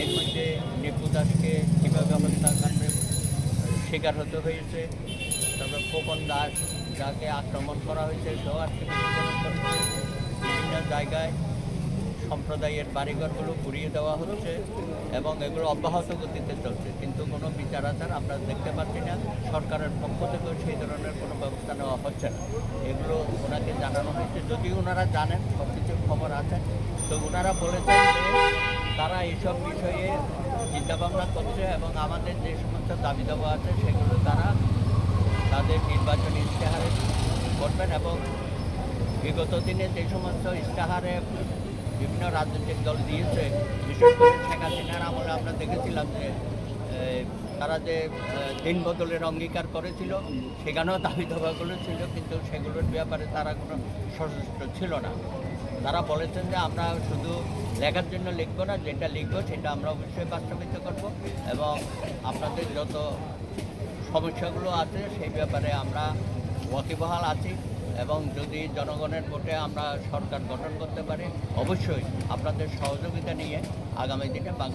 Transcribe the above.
এর মধ্যে নিপু দাসকে কীভাবে হত্যাকাণ্ডের শিকার হতে হয়েছে, তারপর খোকন দাস যাকে আক্রমণ করা হয়েছে বিভিন্ন জায়গায় সম্প্রদায়ের বাড়িঘরগুলো পুড়িয়ে দেওয়া হচ্ছে এবং এগুলো অব্যাহত গতিতে চলছে। কিন্তু কোনো বিচার আচার আমরা দেখতে পাচ্ছি না। সরকারের পক্ষ থেকেও সেই ধরনের কোনো ব্যবস্থা নেওয়া হচ্ছে না। এগুলো ওনাকে জানানো হয়েছে। যদিও ওনারা জানেন সব কিছুর খবর আছে। তো ওনারা বলেছেন তারা এইসব বিষয়ে চিন্তাভাবনা করছে এবং আমাদের যে সমস্ত দাবি দাবা আছে, সেগুলো তারা তাদের নির্বাচনী ইশতেহারে করবেন এবং বিগত দিনে যে সমস্ত ইশতেহারে বিভিন্ন রাজনৈতিক দল দিয়েছে, বিশেষ করে শেখ হাসিনার আমলে আমরা দেখেছিলাম যে তারা যে দিন বদলের অঙ্গীকার করেছিল, সেখানেও দাবি দাবাগুলো ছিল কিন্তু সেগুলোর ব্যাপারে তারা কোনো সচেষ্ট ছিল না। তারা বলেছেন যে, আমরা শুধু লেখার জন্য লিখব না, যেটা লিখব সেটা আমরা অবশ্যই বাস্তবিত করব এবং আপনাদের যত সমস্যাগুলো আছে, সেই ব্যাপারে আমরা ওয়াকিবহাল আছি এবং যদি জনগণের ভোটে আমরা সরকার গঠন করতে পারি, অবশ্যই আপনাদের সহযোগিতা নিয়ে আগামী দিনে বাংলা